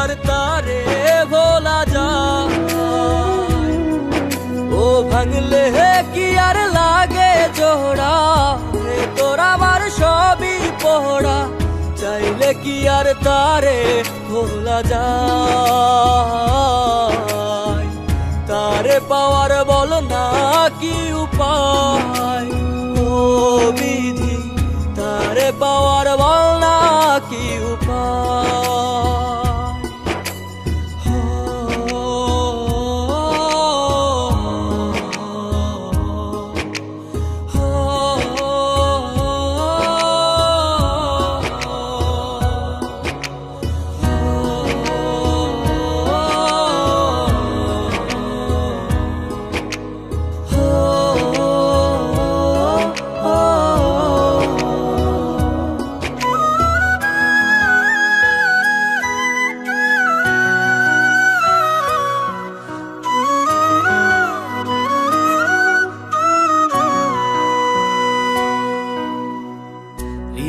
আর তারে ভোলা যায়। ও ভাঙলে কি আর লাগে জোড়া ভেতর আমার সবই পোড়া চাইলে কি আর তারে ভোলা যায়? তারে পাওয়ার বল না কি উপায়?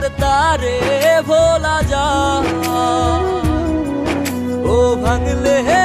আর তারে ভোলা যা ও ভাঙলে হে